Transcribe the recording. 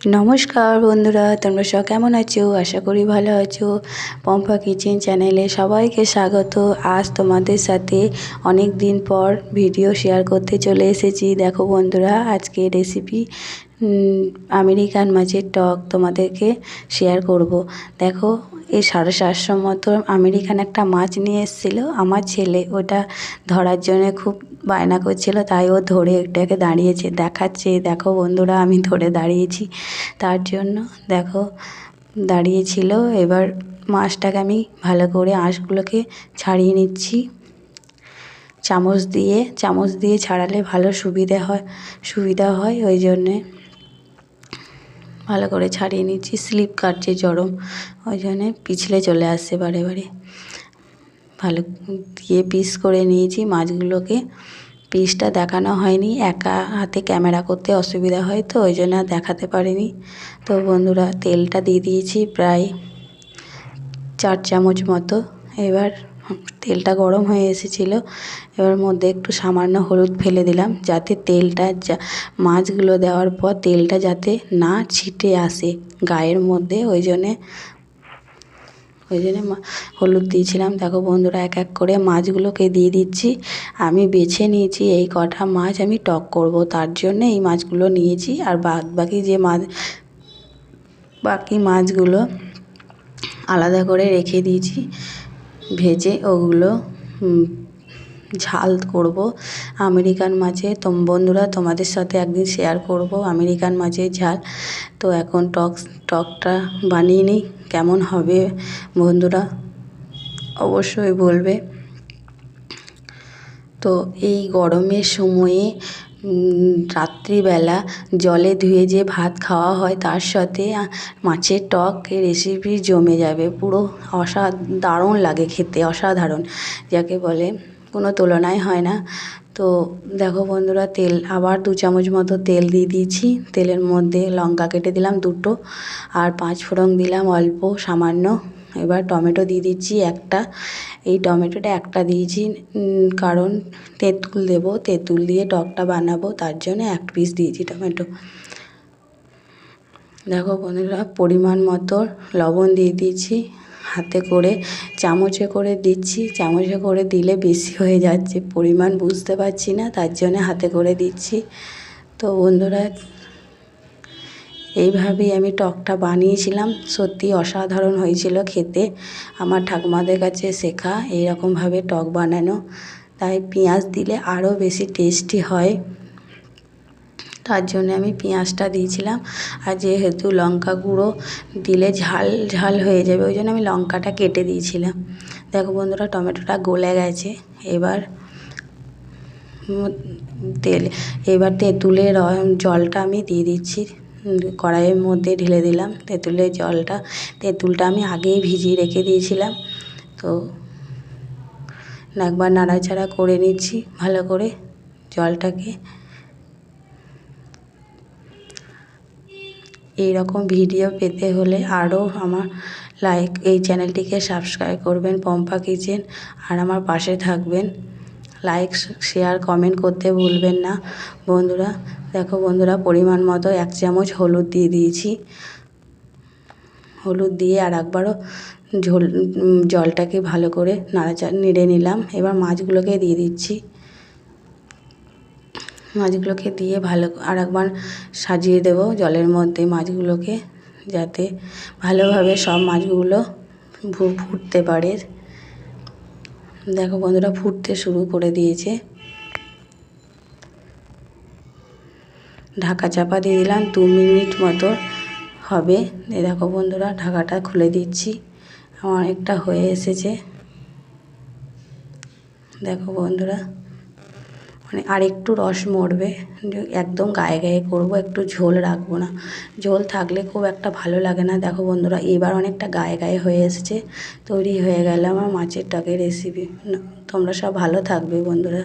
নমস্কার বন্ধুরা, তোমরা সব কেমন আছো? আশা করি ভালো আছো। পম্পা কিচেন চ্যানেলে সবাইকে স্বাগত। আজ তোমাদের সাথে অনেক দিন পর ভিডিও শেয়ার করতে চলে এসেছি। দেখো বন্ধুরা আজকে রেসিপি আমেরিকান মাছের টক তোমাদেরকে শেয়ার করব। দেখো, এই সাড়ে সাতশো মতো আমেরিকান একটা মাছ নিয়ে এসেছিল। আমার ছেলে ওটা ধরার জন্য খুব বায়না করছিল, তাই ও ধরে একটাকে দাঁড়িয়েছে, দেখাচ্ছে। দেখো বন্ধুরা, আমি ধরে দাঁড়িয়েছি। তার জন্য দেখো, দাঁড়িয়েছিল। এবার মাছটাকে আমি ভালো করে আঁশগুলোকে ছাড়িয়ে নিচ্ছি। চামচ দিয়ে চামচ দিয়ে ছাড়ালে ভালো সুবিধে হয়, সুবিধা হয়, ওই জন্যে। ভালো করে ছাড়িয়ে নিচ্ছি। স্লিপ কাটছে চরম। ওই জন্যে পিছলে চলে আসছে বারে বারে। ভালো দিয়ে পিস করে নিয়েছি। মাছগুলোকে পিসটা দেখানো হয়নি। একা হাতে ক্যামেরা করতে অসুবিধা হয় তো, ওই জন্য দেখাতে পারিনি। তো বন্ধুরা, তেলটা দিয়ে দিয়েছি প্রায় চার চামচ মতো। এবার তেলটা গরম হয়ে এসেছিল। এবার মধ্যে একটু সামান্য হলুদ ফেলে দিলাম, যাতে তেলটা যা, মাছগুলো দেওয়ার পর তেলটা যাতে না ছিটে আসে গায়ের মধ্যে। ওই জন্যে, ওই জন্য হলুদ দিয়েছিলাম। দেখো বন্ধুরা, এক এক করে মাছগুলোকে দিয়ে দিচ্ছি। আমি বেছে নিয়েছি এই কটা মাছ, আমি টক করব। তার জন্য এই মাছগুলো নিয়েছি। আর বাকি যে মাছ, বাকি মাছগুলো আলাদা করে রেখে দিয়েছি। ভেজে ওগুলো ঝাল করব। আমেরিকান মাছে, তোম, বন্ধুরা তোমাদের সাথে একদিন শেয়ার করব আমেরিকান মাছের ঝাল। তো এখন টক, টকটা বানিয়ে নিই, কেমন হবে বন্ধুরা অবশ্যই বলবে। তো এই গরমের সময়ে রাত্রিবেলা জলে ধুয়ে যে ভাত খাওয়া হয়, তার সাথে মাছের টক রেসিপি জমে যাবে। পুরো অসা দারুণ লাগে খেতে, অসাধারণ। যাকে বলে, কোনো তুলনাই হয় না। তো দেখো বন্ধুরা, তেল, আবার দু চামচ মতো তেল দিয়ে দিয়েছি। তেলের মধ্যে লঙ্কা কেটে দিলাম দুটো, আর পাঁচ ফোড়ন দিলাম অল্প সামান্য এবার টমেটো দিয়ে দিচ্ছি একটা। এই টমেটোটা একটা দিয়েছি কারণ তেঁতুল দেবো, তেঁতুল দিয়ে টকটা বানাবো, তার জন্য এক পিস দিয়েছি টমেটো। দেখো বন্ধুরা, পরিমাণ মতো লবণ দিয়ে দিয়েছি, হাতে করে চামচে করে দিচ্ছি। চামচে করে দিলে বেশি হয়ে যাচ্ছে, পরিমাণ বুঝতে পারছি না, তার জন্য হাতে করে দিচ্ছি। তো বন্ধুরা এইভাবেই আমি টকটা বানিয়েছিলাম। সত্যি অসাধারণ হয়েছিল খেতে। আমার ঠাকুমাদের কাছে শেখা এইরকমভাবে টক বানানো। তাই পেঁয়াজ দিলে আরও বেশি টেস্টি হয়। তার জন্য আমি পেঁয়াজটা দিয়েছিলাম। আর যেহেতু লঙ্কা গুঁড়ো দিলে ঝাল ঝাল হয়ে যাবে, ওই জন্য আমি লঙ্কাটা কেটে দিয়েছিলাম। দেখো বন্ধুরা, টমেটোটা গলে গেছে। এবার তেল, এবার তেঁতুলের জলটা আমি দিয়ে দিচ্ছি। কড়াইয়ের মধ্যে ঢেলে দিলাম। তেঁতুলের জলটা, তেঁতুলটা আমি আগেই ভিজিয়ে রেখে দিয়েছিলাম। তো একবার নাড়াচাড়া করে নিচ্ছি ভালো করে জলটাকে। এই রকম ভিডিও পেতে হলে আরও আমার লাইক, এই চ্যানেলটিকে সাবস্ক্রাইব করবেন পম্পা কিচেন। আর আমার পাশে থাকবেন। লাইক শেয়ার কমেন্ট করতে ভুলবেন না। বন্ধুরা, দেখো বন্ধুরা, পরিমাণ মতো এক চামচ হলুদ দিয়ে দিয়েছি। হলুদ দিয়ে আর একবারও ঝোল জলটাকে ভালো করে নাড়াচা, নেড়ে নিলাম। এবার মাছগুলোকে দিয়ে দিচ্ছি। মাছগুলোকে দিয়ে ভালো, আর একবার সাজিয়ে দেবো জলের মধ্যে মাছগুলোকে, যাতে ভালোভাবে সব মাছগুলো ফুটতে পারে। দেখো বন্ধুরা ফুটতে শুরু করে দিয়েছে। ঢাকা চাপা দিয়ে দিলাম, দু মিনিট মতো হবে। এ দেখো বন্ধুরা, ঢাকাটা খুলে দিচ্ছি। আমার একটা হয়ে এসেছে। দেখো বন্ধুরা মানে আর একটু রস মরবে। একদম গায়ে গায়ে করব, একটু ঝোল রাখব না। ঝোল থাকলে খুব একটা ভালো লাগে না। দেখো বন্ধুরা, এবার অনেকটা গায়ে গায়ে হয়ে এসেছে, তৈরি হয়ে গেল আমার মাছের টকের রেসিপি তোমরা সব ভালো থাকবে বন্ধুরা।